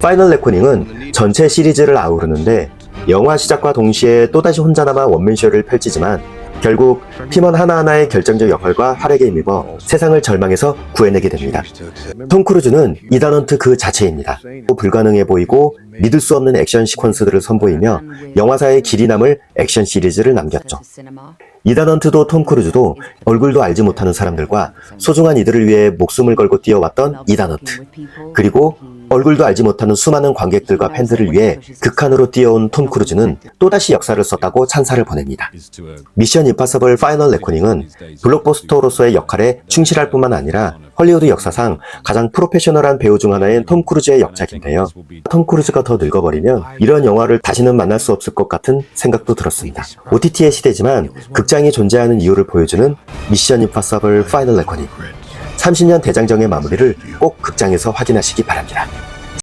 파이널 레코닝은 전체 시리즈를 아우르는데 영화 시작과 동시에 또다시 혼자 남아 원맨쇼를 펼치지만 결국 팀원 하나하나의 결정적 역할과 활약에 힘입어 세상을 절망에서 구해내게 됩니다. 톰 크루즈는 이단헌트 그 자체입니다. 불가능해 보이고 믿을 수 없는 액션 시퀀스들을 선보이며 영화사의 길이 남을 액션 시리즈를 남겼죠. 이단헌트도 톰 크루즈도 얼굴도 알지 못하는 사람들과 소중한 이들을 위해 목숨을 걸고 뛰어왔던 이단헌트. 그리고 얼굴도 알지 못하는 수많은 관객들과 팬들을 위해 극한으로 뛰어온 톰 크루즈는 또다시 역사를 썼다고 찬사를 보냅니다. 미션 임파서블 파이널 레코닝은 블록버스터로서의 역할에 충실할 뿐만 아니라 헐리우드 역사상 가장 프로페셔널한 배우 중 하나인 톰 크루즈의 역작인데요. 톰 크루즈가 더 늙어버리면 이런 영화를 다시는 만날 수 없을 것 같은 생각도 들었습니다. OTT의 시대지만 극장이 존재하는 이유를 보여주는 미션 임파서블 파이널 레코닝. 30년 대장정의 마무리를 꼭 극장에서 확인하시기 바랍니다.